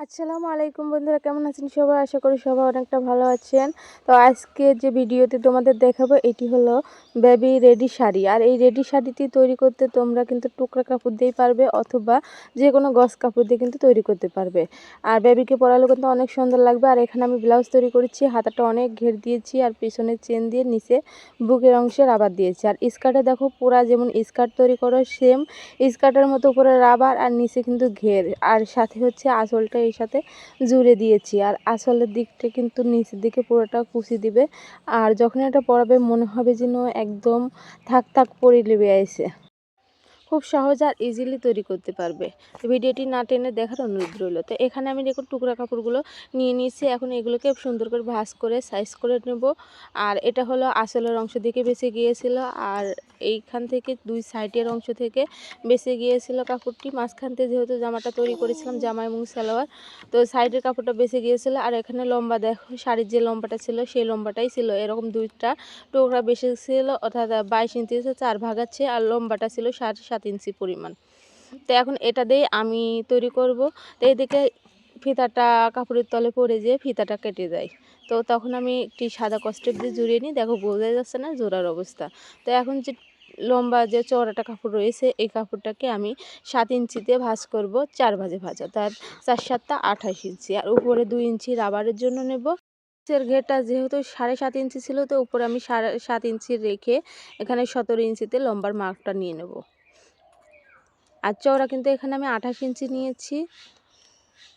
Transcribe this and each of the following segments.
আসসালামু আলাইকুম বন্ধুরা, কেমন আছেন সবাই? আশা করি সবাই অনেকটা ভালো আছেন। তো আজকে যে ভিডিওতে তোমাদের দেখাবো, এটি হলো বেবি রেডি শাড়ি। আর এই রেডি শাড়িটি তৈরি করতে তোমরা কিন্তু টুকরা কাপড় দিয়েই পারবে, অথবা যে কোনো গস কাপড় দিয়ে কিন্তু তৈরি করতে পারবে। আর বেবিকে পরালে কিন্তু অনেক সুন্দর লাগবে। আর এখানে আমি ব্লাউজ তৈরি করেছি, হাতাটা অনেক ঘের দিয়েছি, আর পিছনে চেন দিয়ে নিচে বুকের অংশে রাবার দিয়েছি। আর স্কার্টে দেখো, পুরা যেমন স্কার্ট তৈরি করো, সেম স্কার্টের মতো উপরে রাবার, আর নিচে কিন্তু ঘের। আর সাথে হচ্ছে আঁচলটা এই সাথে জুড়ে দিয়েছি। আর আসলের দিকটা কিন্তু নিচের দিকে পুরোটা কুচি দিবে। আর যখন এটা পড়াবে মনে হবে যেন একদম থাক থাক পরে লেবে আইছে। খুব সহজ আর ইজিলি তৈরি করতে পারবে। ভিডিওটি না টেনে দেখার অনুরোধ রইল। তো এখানে আমি দেখুন টুকরা কাপড়গুলো নিয়ে নিয়েছি। এখন এগুলোকে সুন্দর করে ভাঁজ করে সাইজ করে নেব। আর এটা হলো আসলের অংশ দিকে বেঁচে গিয়েছিল। আর এইখান থেকে দুই সাইডের অংশ থেকে বেঁচে গিয়েছিল কাপড়টি। মাঝখান থেকে যেহেতু জামাটা তৈরি করেছিলাম, জামা এবং সালোয়ার, তো সাইডের কাপড়টা বেঁচে গিয়েছিল। আর এখানে লম্বা দেখো, শাড়ির যে লম্বাটা ছিল, সেই লম্বাটাই ছিল। এরকম দুইটা টুকরা বেশি ছিল অর্থাৎ বাইশ ইঞ্চি চার ভাগ আছে। আর লম্বাটা ছিল সাড়ে সাত ইঞ্চি পরিমাণ। তো এখন এটা দিয়ে আমি তৈরি করব। তো এদিকে ফিতাটা কাপড়ের তলে পড়ে যেয়ে ফিতাটা কেটে যায় তো তখন আমি একটি সাদা কষ্টেপ দিয়ে জুড়িয়ে নিই। দেখো বোঝা যাচ্ছে না জোড়ার অবস্থা। তো এখন যে লম্বা যে চওড়াটা কাপড় রয়েছে, এই কাপড়টাকে আমি সাত ইঞ্চিতে ভাজ করব, চার ভাজে ভাজা। তার চার সাতটা আঠাশ ইঞ্চি। আর উপরে দুই ইঞ্চি রাবারের জন্য নেব। নিচের ঘেরটা যেহেতু সাড়ে সাত ইঞ্চি ছিল, তো উপরে আমি সাড়ে সাত ইঞ্চি রেখে এখানে সতেরো ইঞ্চিতে লম্বার মার্কটা নিয়ে নেব। আর চওড়া কিন্তু এখানে আমি আঠাশ ইঞ্চি নিয়েছি।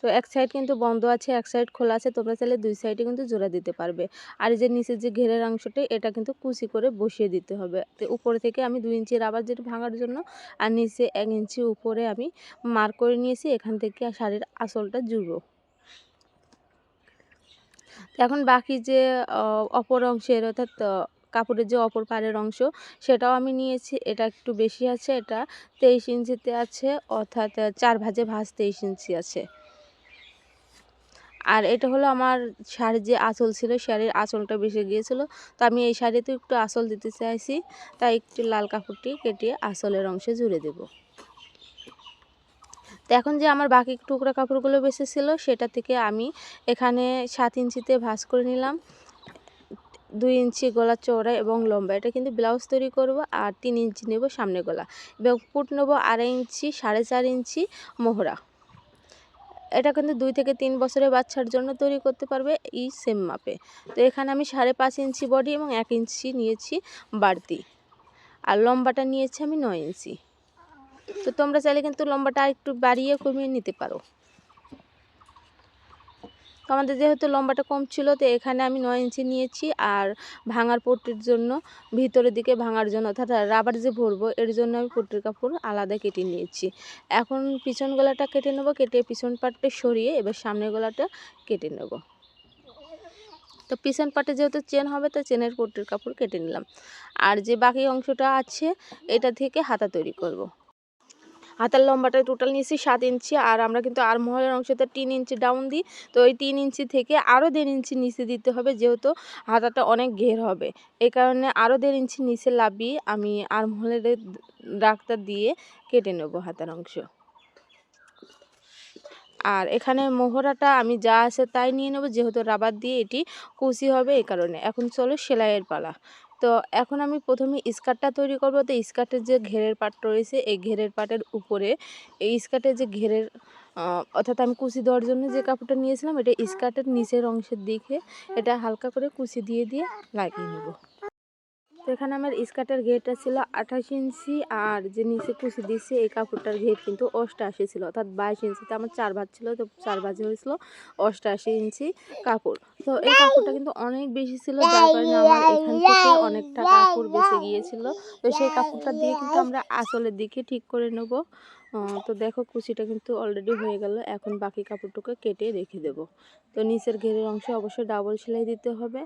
তো এক সাইড কিন্তু বন্ধ আছে, এক সাইড খোলা আছে, তোমরা চাইলে দুই সাইডে কিন্তু জোড়া দিতে পারবে। আর যে নিচের যে ঘেরের অংশটি, এটা কিন্তু কুচি করে বসিয়ে দিতে হবে। তো উপরে থেকে আমি দুই ইঞ্চি রাবার যেটা ভাঙার জন্য, আর নিচে এক ইঞ্চি উপরে আমি মার্ক করে নিয়েছি, এখান থেকে শাড়ির আসলটা জুড়বো এখন বাকি যে অপর অংশের অর্থাৎ কাপড়ের যে অপর পাড়ের অংশ, সেটাও আমি নিয়েছি। এটা একটু বেশি আছে, এটা তেইশ ইঞ্চিতে আছে, অর্থাৎ চার ভাজে ভাজ তেইশ ইঞ্চি আছে। আর এটা হলো আমার শাড়ির যে আঁচল ছিল, শাড়ির আঁচলটা বেশি গিয়েছিল। তো আমি এই শাড়িতে একটু আঁচল দিতে চাইছি, তাই একটু লাল কাপড়টি কেটে আঁচলের অংশে জুড়ে দেব। তো এখন যে আমার বাকি টুকরা কাপড়গুলো বেঁচে ছিল সেটা থেকে আমি এখানে সাত ইঞ্চিতে ভাঁজ করে নিলাম। দুই ইঞ্চি গলা চওড়া এবং লম্বা। এটা কিন্তু ব্লাউজ তৈরি করব আর তিন ইঞ্চি নেব সামনে গলা এবং ফুট নেব আড়াই ইঞ্চি, সাড়ে চার ইঞ্চি মোহরা। এটা কিন্তু দুই থেকে তিন বছরের বাচ্চার জন্য তৈরি করতে পারবে এই সেম মাপে। তো এখানে আমি সাড়ে পাঁচ ইঞ্চি বডি এবং এক ইঞ্চি নিয়েছি বাড়তি। আর লম্বাটা নিয়েছি আমি নয় ইঞ্চি। তো তোমরা চাইলে কিন্তু লম্বাটা একটু বাড়িয়ে কমিয়ে নিতে পারো। তো আমাদের যেহেতু লম্বাটা কম ছিল, তো এখানে আমি নয় ইঞ্চি নিয়েছি আর ভাঙার পট্টির জন্য ভিতরের দিকে ভাঙার জন্য, অর্থাৎ রাবার যে ভরবো, এর জন্য আমি পট্টির কাপড় আলাদা কেটে নিয়েছি। এখন পিছন গলাটা কেটে নেব, কেটে পিছন পাটটা সরিয়ে এবার সামনের গলাটা কেটে নেব। তো পিছন পাটে যেহেতু চেন হবে, তো চেনের পট্টির কাপড় কেটে নিলাম। আর যে বাকি অংশটা আছে, এটা থেকে হাতা তৈরি করব। হাতার লম্বাটা টোটাল নিয়েছি সাত ইঞ্চি, আর আমরা কিন্তু আর মহলের অংশতে তিন ইঞ্চি ডাউন দিই। তো ওই তিন ইঞ্চি থেকে আরও দেড় ইঞ্চি নিচে দিতে হবে, যেহেতু হাতাটা অনেক ঘের হবে। এই কারণে আরও দেড় ইঞ্চি নিচে লাভিয়ে আমি আর মহলের ডাক্তার দিয়ে কেটে নেব হাতার অংশ। আর এখানে মোহরাটা আমি যা আছে তাই নিয়ে নেব, যেহেতু রাবার দিয়ে এটি কুচি হবে এই কারণে। এখন চলো সেলাইয়ের পালা। তো এখন আমি প্রথমে স্কার্টটা তৈরি করব। তো স্কার্টের যে ঘেরের পাট রয়েছে, এই ঘেরের পাটের উপরে এই স্কার্টের যে ঘেরের অর্থাৎ আমি কুচি দেওয়ার জন্য যে কাপড়টা নিয়েছিলাম, এটা স্কার্টের নিচের অংশের দিকে এটা হালকা করে কুচি দিয়ে দিয়ে লাগিয়ে নেব। তো এখানে আমার স্কার্টের ঘেরটা ছিল আঠাশ ইঞ্চি আর যে নিচে কুচি দিচ্ছে এই কাপড়টার ঘের কিন্তু অষ্টআশি ছিল, অর্থাৎ বাইশ ইঞ্চিতে আমার চার ভাজ ছিল, তো চার ভাজে হয়েছিল অষ্টআশি ইঞ্চি কাপড়। তো এই কাপড়টা কিন্তু অনেক বেশি ছিল, যার কারণে আমার এখান থেকে অনেকটা কাপড় বেঁচে গিয়েছিল। তো সেই কাপড়টা দিয়ে কিন্তু আমরা আসলের দিকে ঠিক করে নেব। তো দেখো কুচিটা কিন্তু অলরেডি হয়ে গেল। এখন বাকি কাপড়টুকু কেটে রেখে দেব। তো নিচের ঘেরের অংশে অবশ্যই ডাবল সেলাই দিতে হবে।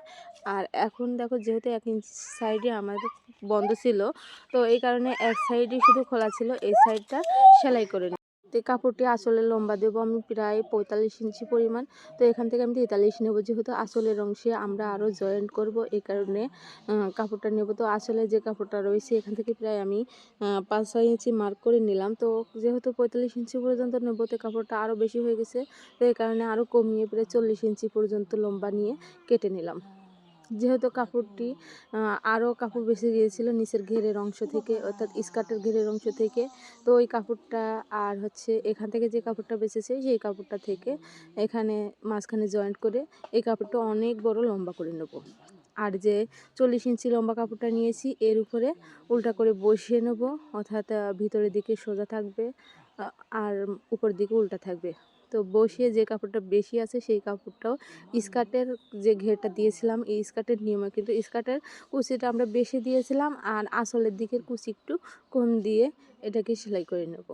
আর এখন দেখো যেহেতু এক ইঞ্চ সাইডে আমাদের বন্ধ ছিল, তো এই কারণে এক সাইডে শুধু খোলা ছিল, এই সাইডটা সেলাই করে তো কাপড়টি আসলে লম্বা দেবো আমি প্রায় পঁয়তাল্লিশ ইঞ্চি পরিমাণ। তো এখান থেকে আমি তেতাল্লিশ নেব যেহেতু আসলের অংশে আমরা আরও জয়েন্ট করব এই কারণে কাপড়টা নেব। তো আসলে যে কাপড়টা রয়েছে এখান থেকে প্রায় আমি পাঁচ ছয় ইঞ্চি মার্ক করে নিলাম। তো যেহেতু পঁয়তাল্লিশ ইঞ্চি পর্যন্ত নেব তো কাপড়টা আরও বেশি হয়ে গেছে, তো এই কারণে আরও কমিয়ে প্রায় চল্লিশ ইঞ্চি পর্যন্ত লম্বা নিয়ে কেটে নিলাম। যেহেতু কাপড়টি আরও কাপড় বেশি গিয়েছিল নিচের ঘেরের অংশ থেকে, অর্থাৎ স্কার্টের ঘেরের অংশ থেকে। তো ওই কাপড়টা আর হচ্ছে এখান থেকে যে কাপড়টা বেঁচেছে, সেই কাপড়টা থেকে এখানে মাঝখানে জয়েন্ট করে এই কাপড়টা অনেক বড় লম্বা করে নেব। আর যে চল্লিশ ইঞ্চি লম্বা কাপড়টা নিয়েছি, এর উপরে উল্টা করে বসিয়ে নেব, অর্থাৎ ভিতরের দিকে সোজা থাকবে আর উপর দিকে উল্টা থাকবে। তো বসিয়ে যে কাপড়টা বেশি আছে সেই কাপড়টাও স্কার্টের যে ঘেরটা দিয়েছিলাম, এই স্কার্টের নিয়মে কিন্তু স্কার্টের কুচিটা আমরা বেশি দিয়েছিলাম আর আসলের দিকের কুচি একটু কম দিয়ে এটাকে সেলাই করে নেব।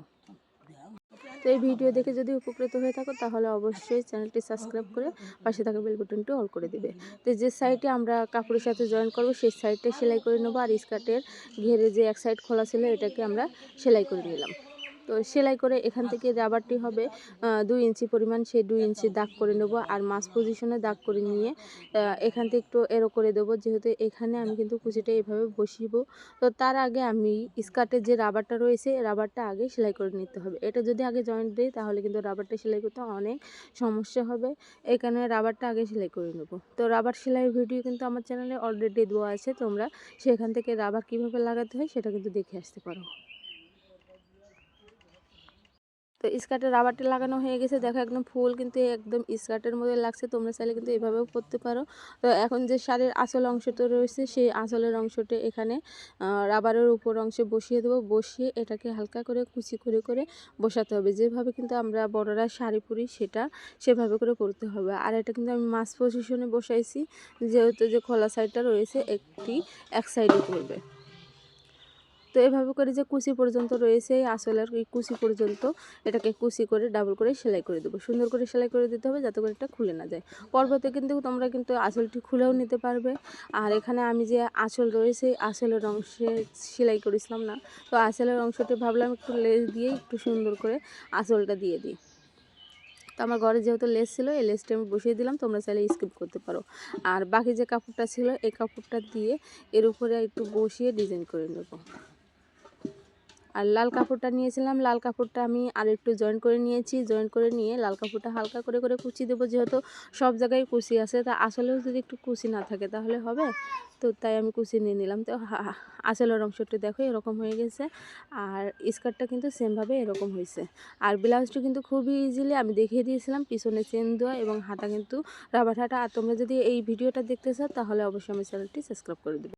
তো এই ভিডিও দেখে যদি উপকৃত হয়ে থাকো তাহলে অবশ্যই চ্যানেলটি সাবস্ক্রাইব করে পাশে থাকা বেল বাটনটি অল করে দিবে। তো যে সাইডে আমরা কাপড়ের সাথে জয়েন করব সেই সাইডটা সেলাই করে নেব আর স্কার্টের ঘেরে যে এক সাইড খোলা ছিল এটাকে আমরা সেলাই করে নিলাম। তো সেলাই করে এখান থেকে রাবারটি হবে দুই ইঞ্চি পরিমাণ সেই দুই ইঞ্চি দাগ করে নেব আর মাছ পজিশনে দাগ করে নিয়ে এখান থেকে একটু এরো করে দেবো। যেহেতু এখানে আমি কিন্তু কুচিটা এভাবে বসিব, তো তার আগে আমি স্কার্টের যে রাবারটা রয়েছে রাবারটা আগে সেলাই করে নিতে হবে। এটা যদি আগে জয়েন্ট দিই, তাহলে কিন্তু রাবারটা সেলাই করতে অনেক সমস্যা হবে। এখানে রাবারটা আগে সেলাই করে নেব। তো রাবার সেলাইয়ের ভিডিও কিন্তু আমার চ্যানেলে অলরেডি দেওয়া আছে, তোমরা সেখান থেকে রাবার কীভাবে লাগাতে হয় সেটা কিন্তু দেখে আসতে পারো। তো স্কার্টের রাবারটা লাগানো হয়ে গেছে। দেখো একদম ফুল কিন্তু একদম স্কার্টের মধ্যে লাগছে। তোমরা চাইলে কিন্তু এভাবেও করতে পারো। তো এখন যে শাড়ির আসল অংশটা রয়েছে, সেই আসলের অংশটা এখানে রাবারের উপর অংশে বসিয়ে দেবো। বসিয়ে এটাকে হালকা করে কুচি করে করে বসাতে হবে। যেভাবে কিন্তু আমরা বড়রা শাড়ি পরি, সেটা সেভাবে করে পরতে হবে। আর এটা কিন্তু আমি মাছ পজিশনে বসাইছি। যেহেতু যে খোলা সাইডটা রয়েছে, একটি এক সাইডে করবে। তো এভাবে করে যে কুচি পর্যন্ত রয়েছে, এই আসলের এই কুচি পর্যন্ত এটাকে কুচি করে ডাবল করে সেলাই করে দেবো। সুন্দর করে সেলাই করে দিতে হবে যাতে করে এটা খুলে না যায়। পর্বতে কিন্তু তোমরা কিন্তু আঁচলটি খুলেও নিতে পারবে। আর এখানে আমি যে আঁচল রয়েছে আঁচলের অংশে সেলাই করেছিলাম না, তো আঁচলের অংশটি ভাবলাম একটু লেস দিয়ে একটু সুন্দর করে আঁচলটা দিয়ে দিই। তো আমার ঘরে যেহেতু লেস ছিল, এই লেসটা আমি বসিয়ে দিলাম, তোমরা চাইলে স্কিপ করতে পারো। আর বাকি যে কাপড়টা ছিল, এই কাপড়টা দিয়ে এর উপরে একটু বসিয়ে ডিজাইন করে নেব। আর লাল কাপড়টা নিয়েছিলাম, লাল কাপড়টা আমি আর একটু জয়েন করে নিয়েছি জয়েন করে নিয়ে লাল কাপড়টা হালকা করে করে কুচি দেবো, যেহেতু সব জায়গায় কুচি আছে, তা আসলেও যদি একটু কুচি না থাকে তাহলে হবে? তো তাই আমি কুচি নিয়ে নিলাম। তো আসলের অংশটা দেখো, এরকম হয়ে গেছে। আর স্কার্টটা কিন্তু সেমভাবে এরকম হয়েছে। আর ব্লাউজটা কিন্তু খুবই ইজিলি আমি দেখিয়ে দিয়েছিলাম, পিছনে চেন দেওয়া এবং হাতা কিন্তু রাবার হাতা। আর তোমরা যদি এই ভিডিওটা দেখতে চাও, তাহলে অবশ্যই আমার চ্যানেলটি সাবস্ক্রাইব করে দেবে।